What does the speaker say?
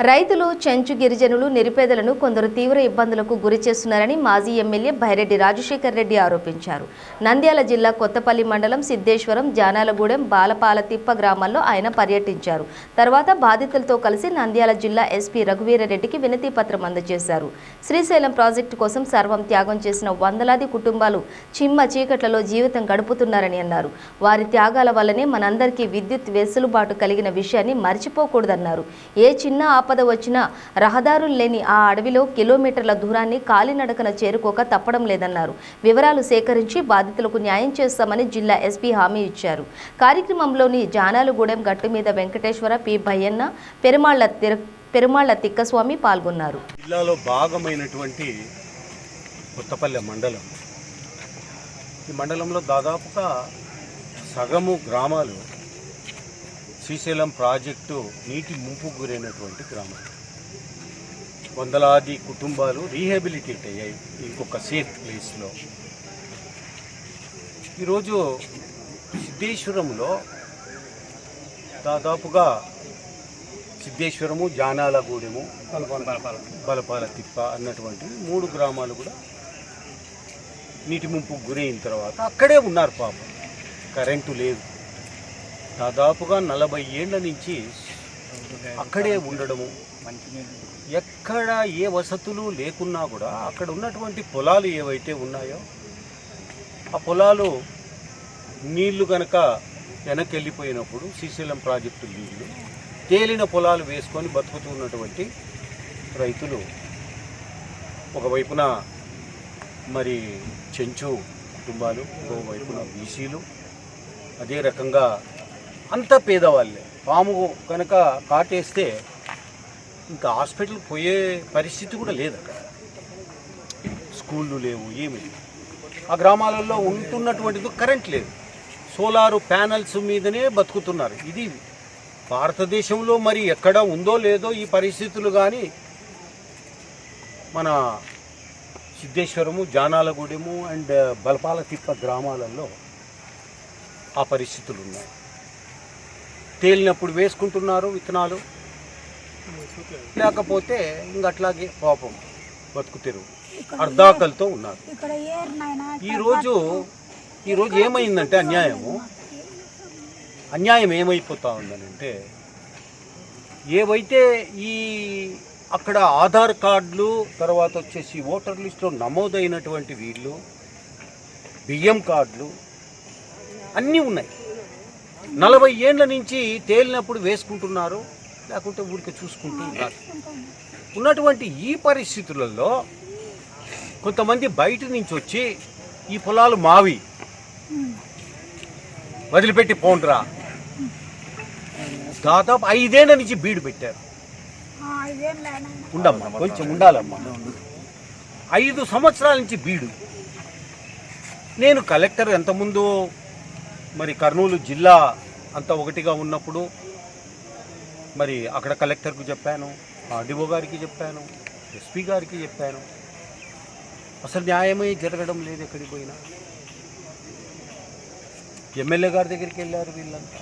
రైతులు చెంచు గిరిజనులు నిరుపేదలను కొందరు తీవ్ర ఇబ్బందులకు గురి చేస్తున్నారని మాజీ ఎమ్మెల్యే భైరెడ్డి రాజశేఖర్ రెడ్డి ఆరోపించారు. నంద్యాల జిల్లా కొత్తపల్లి మండలం సిద్ధేశ్వరం జానాలగూడెం బాలపాలతిప్ప గ్రామాల్లో ఆయన పర్యటించారు. తర్వాత బాధితులతో కలిసి నంద్యాల జిల్లా ఎస్పీ రఘువీరారెడ్డికి వినతి పత్రం అందజేశారు. శ్రీశైలం ప్రాజెక్టు కోసం సర్వం త్యాగం చేసిన వందలాది కుటుంబాలు చిమ్మ చీకట్లలో జీవితం గడుపుతున్నారని అన్నారు. వారి త్యాగాల వల్లనే మనందరికీ విద్యుత్ వెసులుబాటు కలిగిన విషయాన్ని మర్చిపోకూడదన్నారు. ఏ చిన్న ఆపద వచ్చినా రహదారులు లేని ఆ అడవిలో కిలోమీటర్ల దూరాన్ని కాలినడకన చేరుకోక తప్పడం లేదన్నారు. వివరాలు సేకరించి బాధితులకు న్యాయం చేస్తామని జిల్లా ఎస్పీ హామీ ఇచ్చారు. కార్యక్రమంలోని జానాలుగూడెం గట్టు మీద వెంకటేశ్వర పి. భయ్యన్న పెరుమాళ్ళ తిర పెరుమాళ్ళ తిక్కస్వామి పాల్గొన్నారు. జిల్లాలో భాగమైనటువంటి కొత్తపల్లె మండలం. ఈ మండలంలో దాదాపుగా సగము గ్రామాలు శ్రీశైలం ప్రాజెక్టు నీటి ముంపు గురైనటువంటి గ్రామం. వందలాది కుటుంబాలు రీహాబిలిటేట్ అయ్యాయి ఇంకొక సేఫ్ ప్లేస్లో. ఈరోజు సిద్ధేశ్వరంలో దాదాపుగా సిద్ధేశ్వరము జానాలగూడెము బలపాల తిప్ప అన్నటువంటి మూడు గ్రామాలు కూడా నీటి ముంపు గురైన తర్వాత అక్కడే ఉన్నారు పాపం. కరెంటు లేదు. దాదాపుగా నలభై ఏళ్ళ నుంచి అక్కడే ఉండడము. ఎక్కడ ఏ వసతులు లేకున్నా కూడా అక్కడ ఉన్నటువంటి పొలాలు ఏవైతే ఉన్నాయో ఆ పొలాలు నీళ్ళు కనుక వెనక్కి వెళ్ళిపోయినప్పుడు శ్రీశైలం ప్రాజెక్టు నీళ్ళు తేలిన పొలాలు వేసుకొని బతుకుతున్నటువంటి రైతులు ఒకవైపున మరి చెంచు కుటుంబాలు ఒకవైపున బీసీలు అదే రకంగా అంత పేదవాళ్ళే. పాము కనుక కాటేస్తే ఇంకా హాస్పిటల్ పోయే పరిస్థితి కూడా లేదు అక్కడ. స్కూళ్ళు లేవు ఏమి ఆ గ్రామాలలో ఉంటున్నటువంటిది కరెంట్ లేదు. సోలారు ప్యానల్స్ మీదనే బతుకుతున్నారు. ఇది భారతదేశంలో మరి ఎక్కడ ఉందో లేదో ఈ పరిస్థితులు కానీ మన సిద్ధేశ్వరము జానాలగూడెము అండ్ బలపాలతిప్ప గ్రామాలలో ఆ పరిస్థితులు ఉన్నాయి. తేలినప్పుడు వేసుకుంటున్నారు విత్తనాలు. లేకపోతే ఇంక అట్లాగే పాపం బతుకుతెరు. అర్ధాకలతో ఉన్నారు. ఈరోజు ఈరోజు ఏమైందంటే అన్యాయము. అన్యాయం ఏమైపోతా ఉందనంటే ఏవైతే ఈ అక్కడ ఆధార్ కార్డులు తర్వాత వచ్చేసి ఓటర్ లిస్టులో నమోదైనటువంటి వీళ్ళు బియ్యం కార్డులు అన్నీ ఉన్నాయి. నలభై ఏండ్ల నుంచి తేలినప్పుడు వేసుకుంటున్నారు లేకుంటే ఊరికి చూసుకుంటూ ఉన్నారు ఉన్నటువంటి ఈ పరిస్థితులలో కొంతమంది బయట నుంచి వచ్చి ఈ పొలాలు మావి. వదిలిపెట్టి పోండ్రా. దాదాపు ఐదేళ్ళ నుంచి బీడు పెట్టారు. ఉండమ్మా కొంచెం ఉండాలమ్మా. ఐదు సంవత్సరాల నుంచి బీడు. నేను కలెక్టర్ ఎంతముందు మరి కర్నూలు జిల్లా అంత ఒకటిగా ఉన్నప్పుడు మరి అక్కడ కలెక్టర్కు చెప్పాను ఆర్డీఓ గారికి చెప్పాను ఎస్పీ గారికి చెప్పాను. అసలు న్యాయమే జరగడం లేదు ఎక్కడికి పోయినా. ఎమ్మెల్యే గారి దగ్గరికి వెళ్ళారు వీళ్ళంతా.